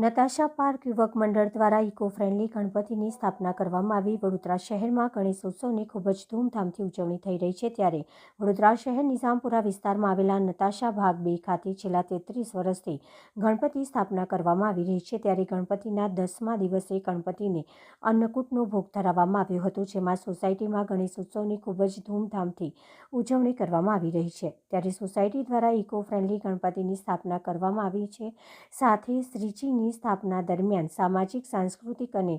Natasha park યુવક મંડળ દ્વારા ઇકો ફ્રેન્ડલી ગણપતિની સ્થાપના કરવામાં આવી. વડોદરા શહેરમાં ગણેશ ઉત્સવની ખૂબ જ ધૂમધામથી ઉજવણી થઈ રહી છે ત્યારે વડોદરા શહેર નિઝામપુરા વિસ્તારમાં આવેલા નતાશા ભાગ બે ખાતે છેલ્લા તેત્રીસ વર્ષથી ગણપતિ સ્થાપના કરવામાં આવી રહી છે. ત્યારે ગણપતિના દસમા દિવસે ગણપતિને અન્નકૂટનો ભોગ ધરાવવામાં આવ્યો હતો, જેમાં સોસાયટીમાં ગણેશ ઉત્સવની ખૂબ જ ધૂમધામથી ઉજવણી કરવામાં આવી રહી છે. ત્યારે સોસાયટી દ્વારા ઇકો ફ્રેન્ડલી ગણપતિની સ્થાપના કરવામાં આવી છે. સાથે શ્રીજીની સ્થાપના દરમિયાન સામાજિક, સાંસ્કૃતિક અને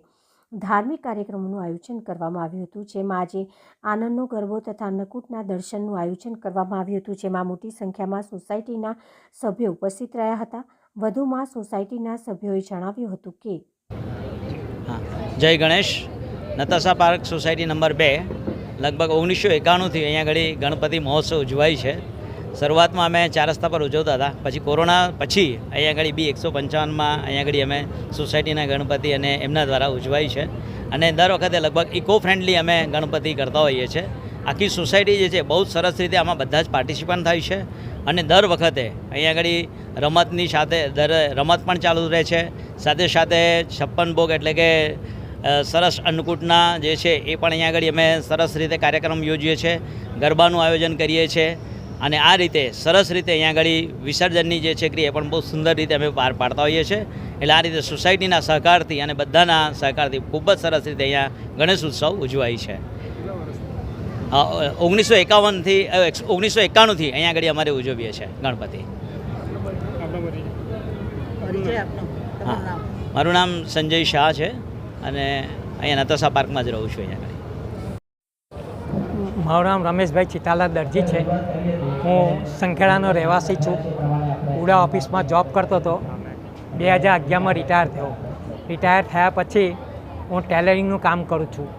ધાર્મિક કાર્યક્રમોનું આયોજન કરવામાં આવ્યું હતું. જેમાં આજે આનંદનો ગરબો તથા નકુટના દર્શનનું આયોજન કરવામાં આવ્યું હતું. જેમાં મોટી સંખ્યામાં સોસાયટીના સભ્યો ઉપસ્થિત રહ્યા હતા. વધુમાં સોસાયટીના સભ્યોએ જણાવ્યું હતું કે Jai Ganesh. Natasha park society number બે, લગભગ ઓગણીસો એકાણુંથી અહીંયા ઘડી ગણપતિ મહોત્સવ ઉજવાય છે. શરૂઆતમાં અમે ચાર રસ્તા પર ઉજવતા હતા. પછી કોરોના પછી અહીંયા આગળ બી એકસો પંચાવનમાં અહીંયા આગળ અમે સોસાયટીના ગણપતિ અને એમના દ્વારા ઉજવાય છે. અને દર વખતે લગભગ ઇકો ફ્રેન્ડલી અમે ગણપતિ કરતા હોઈએ છીએ. આખી સોસાયટી જે છે બહુ સરસ રીતે આમાં બધા જ પાર્ટિસિપન્ટ થાય છે. અને દર વખતે અહીંયા આગળ રમતની સાથે દર રમત પણ ચાલુ રહે છે. સાથે સાથે છપ્પન ભોગ એટલે કે સરસ અન્નકૂટના જે છે એ પણ અહીંયા આગળ અમે સરસ રીતે કાર્યક્રમ યોજીએ છીએ. ગરબાનું આયોજન કરીએ છીએ. અને આ રીતે સરસ રીતે અહીંયા આગળ વિસર્જનની જે છે ક્રિયા પણ બહુ સુંદર રીતે અમે પાર પાડતા હોઈએ છીએ. એટલે આ રીતે સોસાયટીના સહકારથી અને બધાના સહકારથી ખૂબ જ સરસ રીતે અહીંયા ગણેશ ઉત્સવ ઉજવાય છે. ઓગણીસો એકાવનથી ઓગણીસો એકાણુંથી અહીંયા આગળ અમારે ઉજવીએ છીએ ગણપતિ. મારું નામ સંજય શાહ છે અને અહીંયા નતસા પાર્કમાં જ રહું છું અહીંયા આગળ. મારું નામ રમેશભાઈ ચિતાલા દરજી છે. હું સંખેડાનો રહેવાસી છું. ઉડા ઓફિસમાં જોબ કરતો હતો. બે હજાર અગિયારમાં રિટાયર થયો. રિટાયર થયા પછી હું ટેલરિંગનું કામ કરું છું.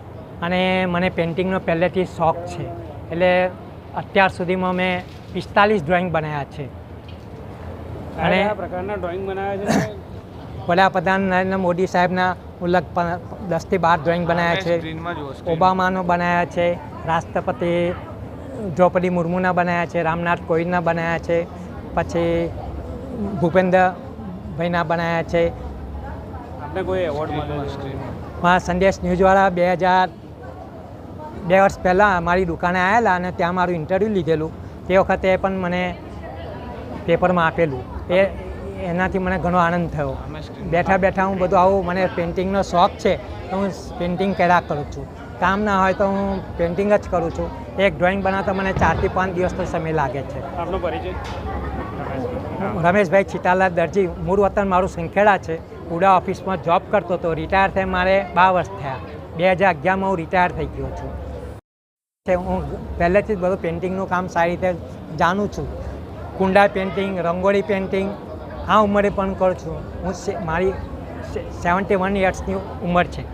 અને મને પેઇન્ટિંગનો પહેલેથી શોખ છે. એટલે અત્યાર સુધીમાં મેં પિસ્તાલીસ ડ્રોઈંગ બનાવ્યા છે. અને પ્રકારના ડ્રોઈંગ બનાવ્યા છે વડાપ્રધાન નરેન્દ્ર મોદી સાહેબના હું લગભગ દસથી બાર ડ્રોઈંગ બનાવ્યા છે. ઓબામાનો બનાવ્યા છે. રાષ્ટ્રપતિ દ્રૌપદી મુર્મુના બનાવ્યા છે રામનાથ કોવિંદના બનાવ્યા છે પછી ભૂપેન્દ્રભાઈના બનાવ્યા છે. કોઈ એવોર્ડ મળ્યો સંદેશ ન્યૂઝવાળા બે હજાર બે વર્ષ પહેલાં મારી દુકાને આવેલા અને ત્યાં મારું ઇન્ટરવ્યૂ લીધેલું. તે વખતે પણ મને પેપરમાં આપેલું. એ એનાથી મને ઘણો આનંદ થયો. બેઠા બેઠા હું બધું આવું મને પેઇન્ટિંગનો શોખ છે તો હું પેઇન્ટિંગ કર્યા કરું છું. કામ ના હોય તો હું પેઇન્ટિંગ જ કરું છું. એક ડ્રોઈંગ બનાવતા મને ચારથી પાંચ દિવસનો સમય લાગે છે. આપનો પરિચય? રમેશભાઈ છીટાલા દરજી મૂળ વતન મારું સંખેડા છે. ઉડા ઓફિસમાં જોબ કરતો હતો. રિટાયર થઈ મારે બાર વર્ષ થયા. બે હજાર અગિયારમાં હું રિટાયર થઈ ગયો છું. હું પહેલેથી જ બધું પેઇન્ટિંગનું કામ સારી રીતે જાણું છું. કુંડા પેઇન્ટિંગ રંગોળી પેઇન્ટિંગ આ ઉંમરે પણ કરું છું. હું મારી સેવન્ટી વન યર્સની ઉંમર છે.